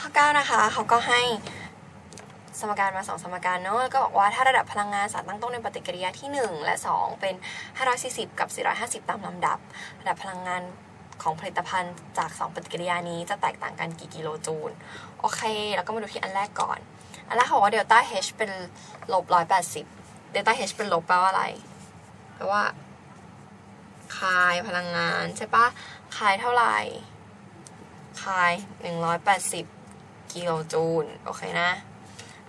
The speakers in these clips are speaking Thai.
ข้อ9นะคะเขาก็ให้สมการมา 2 สมการเนอะก็บอกว่าถ้าระดับพลังงานสารตั้งต้นในปฏิกิริยาที่ 1 และ 2 เป็น 540 กับ 450 ตามลำดับ ระดับพลังงานของผลิตภัณฑ์จาก 2 ปฏิกิริยานี้จะแตกต่างกันกี่กิโลจูล โอเค แล้วก็มาดูที่อันแรกก่อน อันแรกเขาบอกว่าเดลต้า H เป็นลบ180 เดลต้า H เป็นลบแปลว่าอะไร แปลว่าคายพลังงานใช่ปะคายเท่าไหร่คาย 180 กิโลจูล โอเคนะ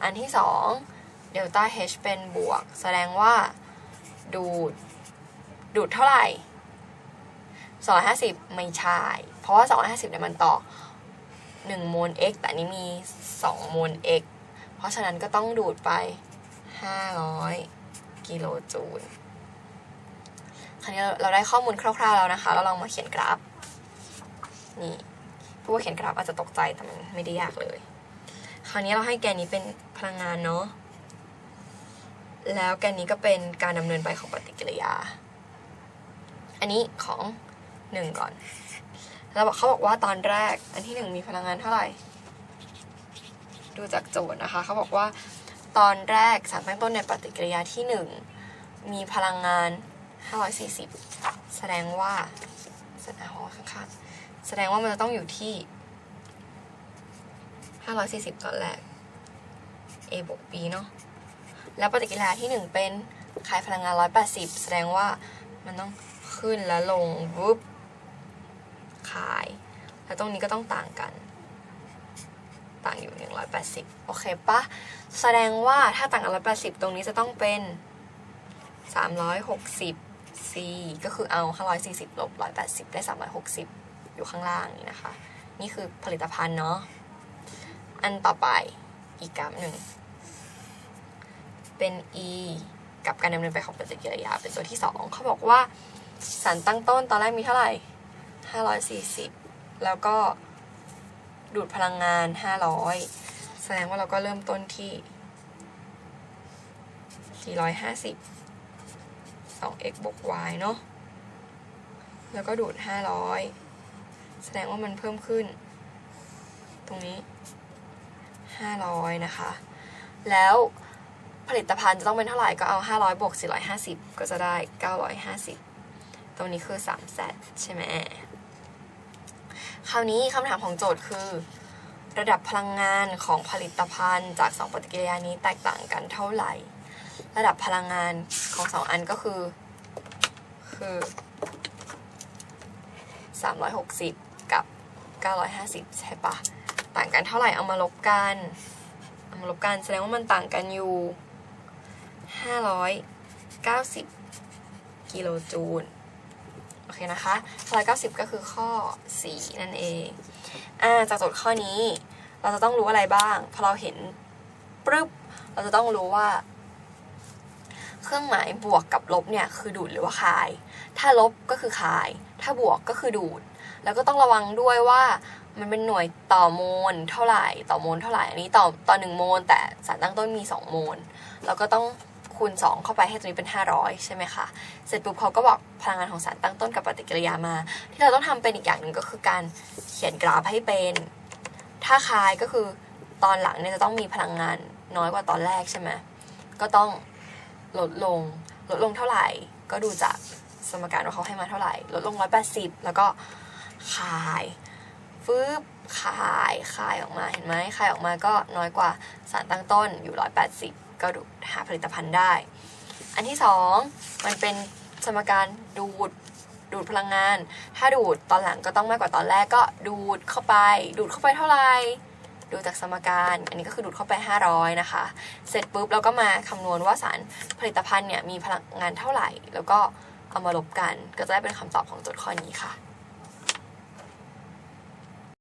อันที่สองเดลต้า H เป็นบวก แสดงว่าดูด ดูดเท่าไหร่ 250 ไม่ใช่ เพราะว่า 250เนี่ยมันต่อ 1 โมล x แต่นี้มี 2 โมล x เพราะฉะนั้นก็ต้องดูดไป 500 กิโลจูล คราวนี้เราได้ข้อมูลคร่าวๆแล้วนะคะ เราลองมาเขียนกราฟ นี่ ผู้ว่าเขียนกราฟอาจจะตกใจแต่มันไม่ได้ยากเลย คราวนี้เราให้แกนนี้เป็นพลังงานเนาะแล้วแกนนี้ก็เป็นการดำเนินไปของปฏิกิริยา อันนี้ของหนึ่งก่อนแล้วบอกเขาบอกว่าตอนแรกอันที่หนึ่งมีพลังงานเท่าไหร่ ดูจากโจทย์นะคะ เขาบอกว่าตอนแรกสารตั้งต้นในปฏิกิริยาที่หนึ่งมีพลังงาน 540 แสดงว่าแสดงว่าข้างๆ แสดงว่ามันจะต้องอยู่ที่ 540 ตอนแรก A บวก B เนาะแล้วปฏิกิริยาที่ 1 เป็นขายพลังงาน 180 แสดงว่ามันต้องขึ้นและลงวุบขาย แล้วตรงนี้ก็ต้องต่างกัน ต่างอยู่ 180 โอเคปะแสดงว่าถ้าต่างกัน 180 ตรงนี้จะต้องเป็น 360 C ก็คือเอา 540 ลบ 180 ได้ 360 อยู่ข้างล่างนี่นะคะ นี่คือผลิตภัณฑ์เนาะ อันต่อไปอีกกราฟหนึ่ง เป็น E กับการดำเนินไปของปฏิกิริยาเป็นตัวที่ 2 เขาบอกว่าสารตั้งต้นตอนแรกมีเท่าไหร่ 540 แล้วก็ดูดพลังงาน 500 แสดงว่าเราก็เริ่มต้นที่ 450 2x บวก y เนาะ แล้วก็ดูด 500 แสดงว่ามันเพิ่มขึ้น ตรงนี้ 500 นะคะ แล้วผลิตภัณฑ์จะต้องเป็นเท่าไหร่ก็เอา 500บวก450 ก็จะได้ 950 ตรงนี้คือ3 z ใช่ไหมคราวนี้คำถามของโจทย์คือ ระดับพลังงานของผลิตภัณฑ์จาก 2 ปฏิกิริยานี้แตกต่างกันเท่าไหร่ ระดับพลังงานของ 2 อันก็คือ คือ 360กับ 950 ใช่ปะต่างกันเท่าไหร่เอามาลบกันเอามาลบกันแสดงว่ามันต่างกันอยู่ 590 กิโลจูลโอเคนะคะ590 ก็คือข้อ 4 นั่นเองอ่าจากโจทย์ข้อนี้ เราจะต้องรู้อะไรบ้างพอเราเห็นปึ๊บเราจะต้องรู้ว่า เครื่องหมายบวกกับลบเนี่ยคือดูดหรือว่าคาย ถ้าลบก็คือคาย ถ้าบวกก็คือดูด แล้วก็ต้องระวังด้วยว่ามันเป็นหน่วยต่อโมลเท่าไหร่ต่อโมลเท่าไหร่อันนี้ต่อต่อหนึ่งโมลแต่สารตั้งต้นมี 2 โมลแล้วก็ต้องคูณ 2 เข้าไปให้ตัวนี้เป็น 500 ใช่ไหมคะ เสร็จปุ๊บเขาก็บอกพลังงานของสารตั้งต้นกับปฏิกิริยามา ที่เราต้องทำเป็นอีกอย่างหนึ่งก็คือการเขียนกราฟให้เป็น ถ้าคายก็คือตอนหลังเนี่ยจะต้องมีพลังงานน้อยกว่าตอนแรกใช่ไหมก็ต้องลดลงลดลงเท่าไหร่ ก็ดูจากสมการว่าเขาให้มาเท่าไหร่ ลดลง 180 แล้วก็ คายฟืบคายคายออกมาเห็นไหมคายออกมาก็น้อยกว่าสารตั้งต้นอยู่ 180 ก็ดูหาผลิตภัณฑ์ได้ อันที่สองมันเป็นสมการดูดดูดพลังงาน ถ้าดูดตอนหลังก็ต้องมากกว่าตอนแรกก็ดูดเข้าไป ดูดเข้าไปเท่าไหร่ ดูจากสมการ อันนี้ก็คือดูดเข้าไป 500 นะคะ เสร็จปุ๊บเราก็มาคำนวณว่าสารผลิตภัณฑ์เนี่ยมีพลังงานเท่าไหร่ แล้วก็เอามาลบกัน ก็จะได้เป็นคำตอบของโจทย์ข้อนี้ค่ะ